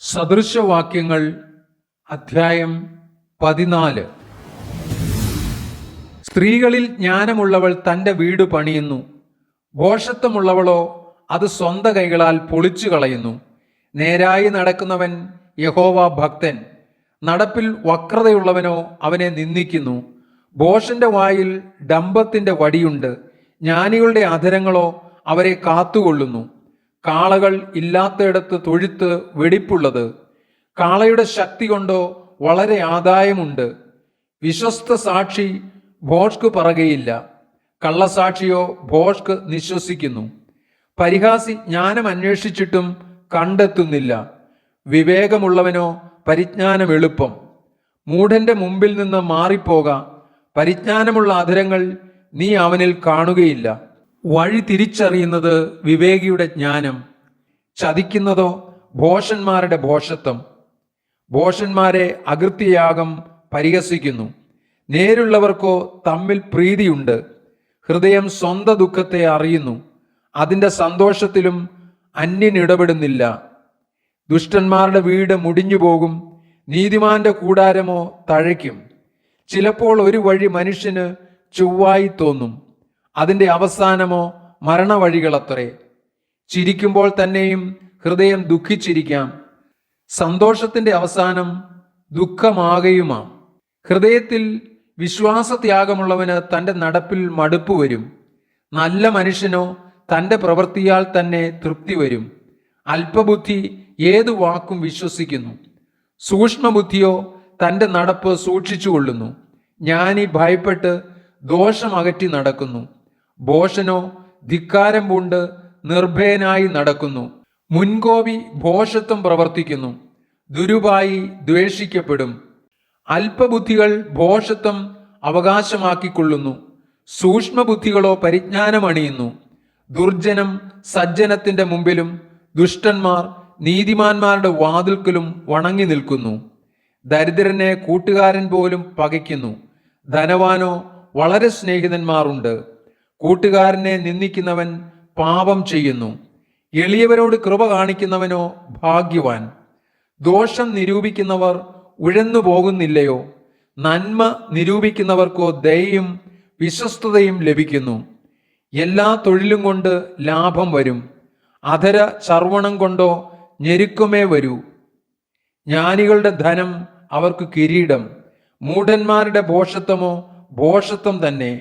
സദൃശവാക്യങ്ങൾ അധ്യായം പതിനാല്. സ്ത്രീകളിൽ ജ്ഞാനമുള്ളവൾ തന്റെ വീട് പണിയുന്നു. ഭോഷത്വമുള്ളവളോ അത് സ്വന്ത കൈകളാൽ പൊളിച്ചു കളയുന്നു. നേരായി നടക്കുന്നവൻ യഹോവ ഭക്തൻ. നടപ്പിൽ വക്രതയുള്ളവനോ അവനെ നിന്ദിക്കുന്നു. ബോഷന്റെ വായിൽ ഡംബത്തിന്റെ വടിയുണ്ട്. ജ്ഞാനികളുടെ അധരങ്ങളോ അവരെ കാത്തുകൊള്ളുന്നു. കാളകൾ ഇല്ലാത്തയിടത്ത് തൊഴുത്ത് വെടിപ്പുള്ളത്. കാളയുടെ ശക്തി കൊണ്ടോ വളരെ ആദായമുണ്ട്. വിശ്വസ്ത സാക്ഷി ഭോഷ്ക് പറകയില്ല കള്ളസാക്ഷിയോ ഭോഷ്ക് നിശ്വസിക്കുന്നു. പരിഹാസി ജ്ഞാനം അന്വേഷിച്ചിട്ടും കണ്ടെത്തുന്നില്ല. വിവേകമുള്ളവനോ പരിജ്ഞാനം എളുപ്പം. മൂഢന്റെ മുമ്പിൽ നിന്ന് മാറിപ്പോക. പരിജ്ഞാനമുള്ള അധരങ്ങൾ നീ അവനിൽ കാണുകയില്ല. വഴി തിരിച്ചറിയുന്നത് വിവേകിയുടെ ജ്ഞാനം ചതിക്കുന്നതോ ഭോഷന്മാരുടെ ഭോഷത്വം. ഭോഷന്മാരെ അകൃത്യയാഗം പരിഹസിക്കുന്നു. നേരുള്ളവർക്കോ തമ്മിൽ പ്രീതിയുണ്ട്. ഹൃദയം സ്വന്തം ദുഃഖത്തെ അറിയുന്നു. അതിന്റെ സന്തോഷത്തിലും അന്യനിടപെടുന്നില്ല. ദുഷ്ടന്മാരുടെ വീട് മുടിഞ്ഞു പോകും നീതിമാന്റെ കൂടാരമോ തഴയ്ക്കും. ചിലപ്പോൾ ഒരു വഴി മനുഷ്യന് ചൊവ്വായി തോന്നും. അതിന്റെ അവസാനമോ മരണവഴികളത്രേ. ചിരിക്കുമ്പോൾ തന്നെയും ഹൃദയം ദുഃഖിച്ചിരിക്കാം. സന്തോഷത്തിന്റെ അവസാനം ദുഃഖമാകയുമാം. ഹൃദയത്തിൽ വിശ്വാസത്യാഗമുള്ളവന് തന്റെ നടപ്പിൽ മടുപ്പ് വരും. നല്ല മനുഷ്യനോ തന്റെ പ്രവൃത്തിയാൽ തന്നെ തൃപ്തി വരും. അല്പബുദ്ധി ഏതു വാക്കും വിശ്വസിക്കുന്നു. സൂക്ഷ്മബുദ്ധിയോ തന്റെ നടപ്പ് സൂക്ഷിച്ചുകൊള്ളുന്നു. ജ്ഞാനി ഭയപ്പെട്ട് ദോഷമകറ്റി നടക്കുന്നു. ഭോഷനോ ധിക്കാരം പൂണ്ട് നിർഭയനായി നടക്കുന്നു. മുൻകോപി ഭോഷത്വം പ്രവർത്തിക്കുന്നു. ദുരുപായി ദ്വേഷിക്കപ്പെടും. അല്പബുദ്ധികൾ ഭോഷത്വം അവകാശമാക്കിക്കൊള്ളുന്നു. സൂക്ഷ്മബുദ്ധികളോ പരിജ്ഞാനമണിയുന്നു. ദുർജനം സജ്ജനത്തിന്റെ മുമ്പിലും ദുഷ്ടന്മാർ നീതിമാന്മാരുടെ വാതിൽക്കലും വണങ്ങി നിൽക്കുന്നു. ദരിദ്രനെ കൂട്ടുകാരൻ പോലും പകയ്ക്കുന്നു. ധനവാനോ വളരെ സ്നേഹിതന്മാരുണ്ട്. കൂട്ടുകാരനെ നിന്ദിക്കുന്നവൻ പാപം ചെയ്യുന്നു. എളിയവരോട് കൃപ കാണിക്കുന്നവനോ ഭാഗ്യവാൻ. ദോഷം നിരൂപിക്കുന്നവർ ഉഴന്നു പോകുന്നില്ലയോ? നന്മ നിരൂപിക്കുന്നവർക്കോ ദയയും വിശ്വസ്തതയും ലഭിക്കുന്നു. എല്ലാ തൊഴിലും കൊണ്ട് ലാഭം വരും. അധര ചർവണം കൊണ്ടോ ഞെരുക്കുമേ വരൂ. ജ്ഞാനികളുടെ ധനം അവർക്ക് കിരീടം. മൂഢന്മാരുടെ ഭോഷത്വമോ ഭോഷത്വം തന്നെ.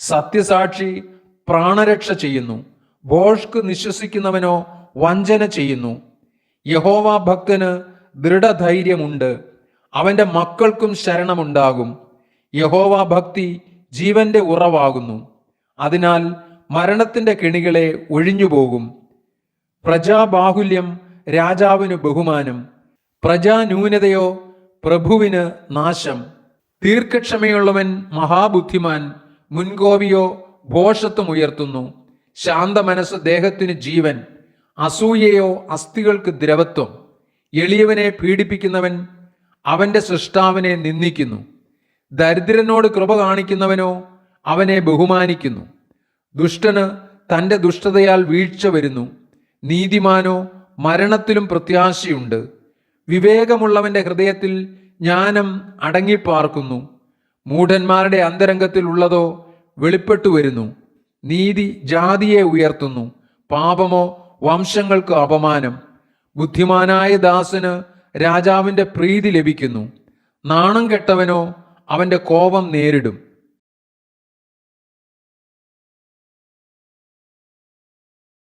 സത്യസാക്ഷി പ്രാണരക്ഷ ചെയ്യുന്നു. ഭോഷ്ക് നിശ്വസിക്കുന്നവനോ വഞ്ചന ചെയ്യുന്നു. യഹോവ ഭക്തന് ദൃഢധൈര്യമുണ്ട്. അവന്റെ മക്കൾക്കും ശരണമുണ്ടാകും. യഹോവ ഭക്തി ജീവന്റെ ഉറവാകുന്നു. അതിനാൽ മരണത്തിന്റെ കെണികളെ ഒഴിഞ്ഞുപോകും. പ്രജാബാഹുല്യം രാജാവിന് ബഹുമാനം. പ്രജാന്യൂനതയോ പ്രഭുവിന് നാശം. ദീർഘക്ഷമയുള്ളവൻ മഹാബുദ്ധിമാൻ. മുൻകോപിയോ ഭോഷത്വം ഉയർത്തുന്നു. ശാന്ത മനസ്സ് ദേഹത്തിന് ജീവൻ. അസൂയയോ അസ്ഥികൾക്ക് ദ്രവത്വം. എളിയവനെ പീഡിപ്പിക്കുന്നവൻ അവന്റെ സൃഷ്ടാവിനെ നിന്ദിക്കുന്നു. ദരിദ്രനോട് കൃപ കാണിക്കുന്നവനോ അവനെ ബഹുമാനിക്കുന്നു. ദുഷ്ടന് തന്റെ ദുഷ്ടതയാൽ വീഴ്ച വരുന്നു. നീതിമാനോ മരണത്തിലും പ്രത്യാശയുണ്ട്. വിവേകമുള്ളവന്റെ ഹൃദയത്തിൽ ജ്ഞാനം അടങ്ങിപ്പാർക്കുന്നു. മൂഢന്മാരുടെ അന്തരംഗത്തിൽ ഉള്ളതോ വെളിപ്പെട്ടു വരുന്നു. നീതി ജാതിയെ ഉയർത്തുന്നു. പാപമോ വംശങ്ങൾക്ക് അപമാനം. ബുദ്ധിമാനായ ദാസന് രാജാവിന്റെ പ്രീതി ലഭിക്കുന്നു. നാണം കെട്ടവനോ അവന്റെ കോപം നേരിടും.